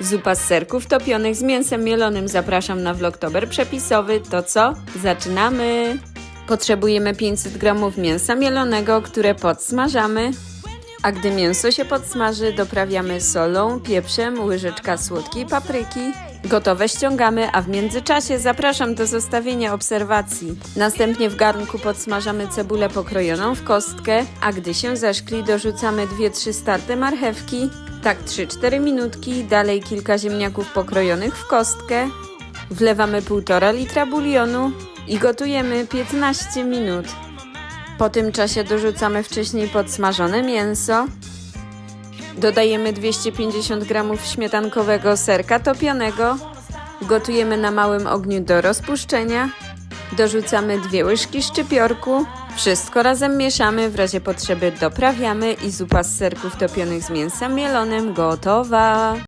Zupa z serków topionych z mięsem mielonym. Zapraszam na vlogtober przepisowy. To co? Zaczynamy! Potrzebujemy 500 g mięsa mielonego, które podsmażamy. A gdy mięso się podsmaży, doprawiamy solą, pieprzem, łyżeczka słodkiej papryki. Gotowe ściągamy, a w międzyczasie zapraszam do zostawienia obserwacji. Następnie w garnku podsmażamy cebulę pokrojoną w kostkę, a gdy się zeszkli, dorzucamy 2-3 starte marchewki. Tak 3-4 minutki, dalej kilka ziemniaków pokrojonych w kostkę. Wlewamy 1,5 litra bulionu i gotujemy 15 minut. Po tym czasie dorzucamy wcześniej podsmażone mięso. Dodajemy 250 g śmietankowego serka topionego. Gotujemy na małym ogniu do rozpuszczenia. Dorzucamy dwie łyżki szczypiorku. Wszystko razem mieszamy, w razie potrzeby doprawiamy i zupa z serków topionych z mięsem mielonym gotowa.